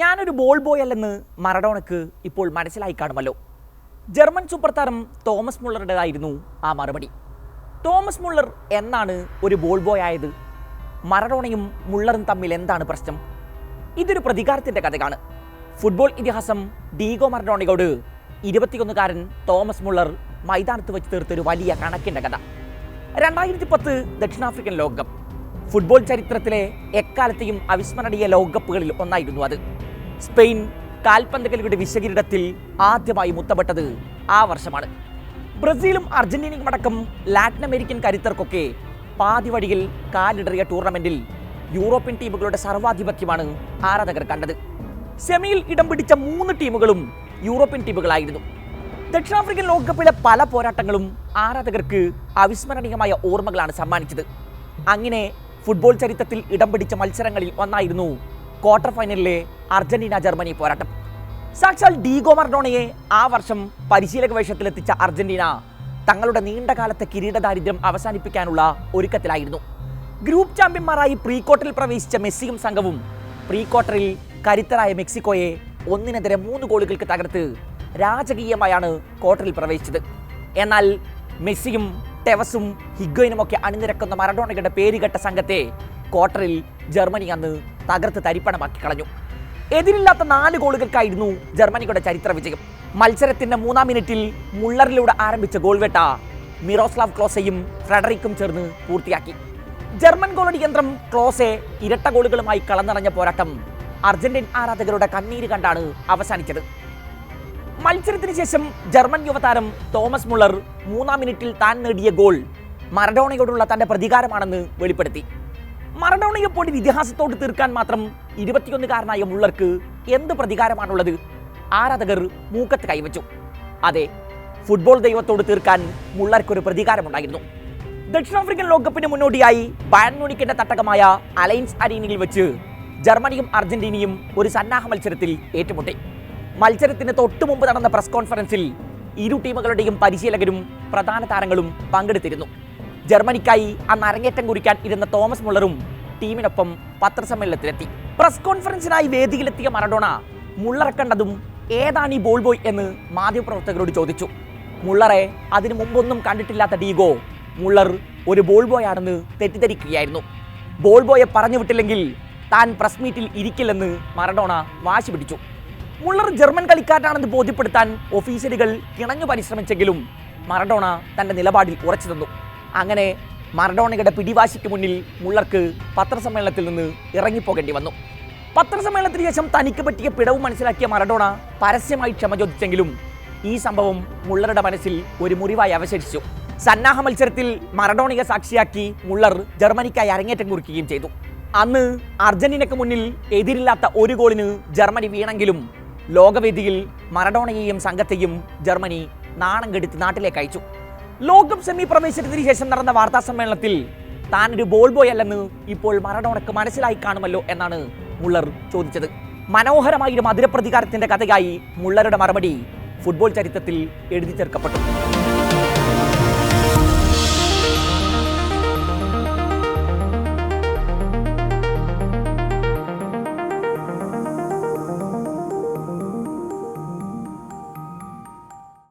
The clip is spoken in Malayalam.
ഞാനൊരു ബോൾ ബോയ് അല്ലെന്ന് മറഡോണക്ക് ഇപ്പോൾ മനസ്സിലായി കാണുമല്ലോ. ജർമ്മൻ സൂപ്പർ താരം തോമസ് മുള്ളറുടേതായിരുന്നു ആ മറുപടി. തോമസ് മുള്ളർ എന്നാണ് ഒരു ബോൾ ബോയ് ആയത്. മറഡോണയും മുള്ളറും തമ്മിൽ എന്താണ് പ്രശ്നം? ഇതൊരു പ്രതികാരത്തിന്റെ കഥയാണ്. ഫുട്ബോൾ ഇതിഹാസം ഡീഗോ മറഡോണയോട് ഇരുപത്തിയൊന്നുകാരൻ തോമസ് മുള്ളർ മൈതാനത്ത് വെച്ച് തീർത്തൊരു വലിയ കണക്കിന്റെ കഥ. രണ്ടായിരത്തി പത്ത് ദക്ഷിണാഫ്രിക്കൻ ലോകകപ്പ്. ഫുട്ബോൾ ചരിത്രത്തിലെ എക്കാലത്തെയും അവിസ്മരണീയ ലോകകപ്പുകളിൽ ഒന്നായിരുന്നു അത്. സ്പെയിൻ കാൽപന്ത് കളിയുടെ വിശകിരീടത്തിൽ ആദ്യമായി മുത്തപ്പെട്ടത് ആ വർഷമാണ്. ബ്രസീലും അർജന്റീനയും അടക്കം ലാറ്റിൻ അമേരിക്കൻ കരുത്തർക്കൊക്കെ പാതി വഴിയിൽ കാലിടറിയ ടൂർണമെന്റിൽ യൂറോപ്യൻ ടീമുകളുടെ സർവാധിപത്യമാണ് ആരാധകർ കണ്ടത്. സെമിയിൽ ഇടം പിടിച്ച മൂന്ന് ടീമുകളും യൂറോപ്യൻ ടീമുകളായിരുന്നു. ദക്ഷിണാഫ്രിക്കൻ ലോകകപ്പിലെ പല പോരാട്ടങ്ങളും ആരാധകർക്ക് അവിസ്മരണീയമായ ഓർമ്മകളാണ് സമ്മാനിച്ചത്. അങ്ങനെ ഫുട്ബോൾ ചരിത്രത്തിൽ ഇടം പിടിച്ച മത്സരങ്ങളിൽ ഒന്നായിരുന്നു ക്വാർട്ടർ ഫൈനലിലെ അർജന്റീന ജർമ്മനി പോരാട്ടം. സാക്ഷാൽ ഡീഗോ മർഡോണയെ ആ വർഷം പരിശീലക വേഷത്തിലെത്തിച്ച അർജന്റീന തങ്ങളുടെ നീണ്ടകാലത്തെ കിരീടദാരിദ്ര്യം അവസാനിപ്പിക്കാനുള്ള ഒരുക്കത്തിലായിരുന്നു. ഗ്രൂപ്പ് ചാമ്പ്യന്മാരായി പ്രീ ക്വാർട്ടറിൽ പ്രവേശിച്ച മെസ്സിയും സംഘവും പ്രീ ക്വാർട്ടറിൽ കരുത്തരായ മെക്സിക്കോയെ ഒന്നിനെതിരെ മൂന്ന് ഗോളുകൾക്ക് തകർത്ത് രാജകീയമായാണ് ക്വാർട്ടറിൽ പ്രവേശിച്ചത്. എന്നാൽ മെസ്സിയും ടെവസും ഹിഗോയിനും ഒക്കെ അണിനിരക്കുന്ന മറഡോണയുടെ പേരുകെട്ട സംഘത്തെ ക്വാർട്ടറിൽ ജർമ്മനി അന്ന് തകർത്ത് തരിപ്പണമാക്കി കളഞ്ഞു. എതിരില്ലാത്ത നാല് ഗോളുകൾക്കായിരുന്നു ജർമ്മനിയുടെ ചരിത്ര വിജയം. മത്സരത്തിന്റെ മൂന്നാം മിനിറ്റിൽ മുള്ളറിലൂടെ ആരംഭിച്ച ഗോൾവേട്ട മിറോസ്ലാവ് ക്ലോസയും ഫ്രെഡറിക്കും ചേർന്ന് പൂർത്തിയാക്കി. ജർമ്മൻ ഗോളടി യന്ത്രം ക്ലോസെ ഇരട്ട ഗോളുകളുമായി കളന്നിറഞ്ഞ പോരാട്ടം അർജന്റീൻ ആരാധകരുടെ കണ്ണീര് കണ്ടാണ് അവസാനിച്ചത്. മത്സരത്തിന് ശേഷം ജർമ്മൻ യുവതാരം തോമസ് മുള്ളർ മൂന്നാം മിനിറ്റിൽ താൻ നേടിയ ഗോൾ മറഡോണയോടുള്ള തന്റെ പ്രതികാരമാണെന്ന് വെളിപ്പെടുത്തി. മറഡോണയെ പോലെ ഇതിഹാസത്തോട് തീർക്കാൻ മാത്രം ഇരുപത്തിയൊന്നുകാരനായ മുള്ളർക്ക് എന്ത് പ്രതികാരമാണുള്ളത്? ആരാധകർ മൂക്കത്ത് കൈവച്ചു. അതെ ഫുട്ബോൾ ദൈവത്തോട് തീർക്കാൻ മുള്ളർക്കൊരു പ്രതികാരമുണ്ടായിരുന്നു. ദക്ഷിണാഫ്രിക്കൻ ലോകകപ്പിന് മുന്നോടിയായി ബയൺ തട്ടകമായ അലയൻസ് അരീനയിൽ വെച്ച് ജർമ്മനിയും അർജന്റീനയും ഒരു സന്നാഹ മത്സരത്തിൽ ഏറ്റുമുട്ടി. മത്സരത്തിന് തൊട്ടു മുമ്പ് നടന്ന പ്രസ് കോൺഫറൻസിൽ ഇരു ടീമുകളുടെയും പരിശീലകരും പ്രധാന താരങ്ങളും പങ്കെടുത്തിരുന്നു. ജർമ്മനിക്കായി അന്ന് അരങ്ങേറ്റം കുറിക്കാൻ ഇരുന്ന തോമസ് മുള്ളറും ടീമിനൊപ്പം പത്രസമ്മേളനത്തിലെത്തി. പ്രസ് കോൺഫറൻസിനായി വേദിയിലെത്തിയ മറഡോണ മുള്ളറെ കണ്ടതും ഏതാണ് ഈ ബോൾ ബോയ് എന്ന് മാധ്യമപ്രവർത്തകരോട് ചോദിച്ചു. മുള്ളറെ അതിനു മുമ്പൊന്നും കണ്ടിട്ടില്ലാത്ത ഡീഗോ മുള്ളർ ഒരു ബോൾ ബോയ് ആണെന്ന് തെറ്റിദ്ധരിക്കുകയായിരുന്നു. ബോൾ ബോയെ പറഞ്ഞു വിട്ടില്ലെങ്കിൽ താൻ പ്രസ് മീറ്റിൽ ഇരിക്കില്ലെന്ന് മറഡോണ വാശി പിടിച്ചു. മുള്ളർ ജർമ്മൻ കളിക്കാരനാണെന്ന് ബോധ്യപ്പെടുത്താൻ ഓഫീസറുകൾ കിണഞ്ഞു പരിശ്രമിച്ചെങ്കിലും മറഡോണ തന്റെ നിലപാടിൽ ഉറച്ചു നിന്നു. അങ്ങനെ മറഡോണയുടെ പിടിവാശിക്ക് മുന്നിൽ മുള്ളർക്ക് പത്രസമ്മേളനത്തിൽ നിന്ന് ഇറങ്ങിപ്പോകേണ്ടി വന്നു. പത്രസമ്മേളനത്തിന് ശേഷം തനിക്ക് പറ്റിയ പിടവ് മനസ്സിലാക്കിയ മറഡോണ പരസ്യമായി ക്ഷമ ചോദിച്ചെങ്കിലും ഈ സംഭവം മുള്ളറുടെ മനസ്സിൽ ഒരു മുറിവായി അവശേഷിച്ചു. സന്നാഹ മത്സരത്തിൽ മറഡോണയെ സാക്ഷിയാക്കി മുള്ളർ ജർമ്മനിക്കായി അരങ്ങേറ്റം കുറിക്കുകയും ചെയ്തു. അന്ന് അർജന്റീനയ്ക്ക് മുന്നിൽ എതിരില്ലാത്ത ഒരു ഗോളിന് ജർമ്മനി വീണെങ്കിലും ലോകവേദിയിൽ മറഡോണയെയും സംഘത്തെയും ജർമ്മനി നാണം കെടുത്ത് നാട്ടിലേക്ക് അയച്ചു. ലോകകപ്പ് സെമി പ്രവേശനത്തിന് ശേഷം നടന്ന വാർത്താ സമ്മേളനത്തിൽ താൻ ഒരു ബോൾ ബോയ് അല്ലെന്ന് ഇപ്പോൾ മറഡോണക്ക് മനസ്സിലായി കാണുമല്ലോ എന്നാണ് മുള്ളർ ചോദിച്ചത്. മനോഹരമായ ഒരു മധുരപ്രതികാരത്തിന്റെ കഥയായി മുള്ളറുടെ മറുപടി ഫുട്ബോൾ ചരിത്രത്തിൽ എഴുതി ചേർക്കപ്പെട്ടു.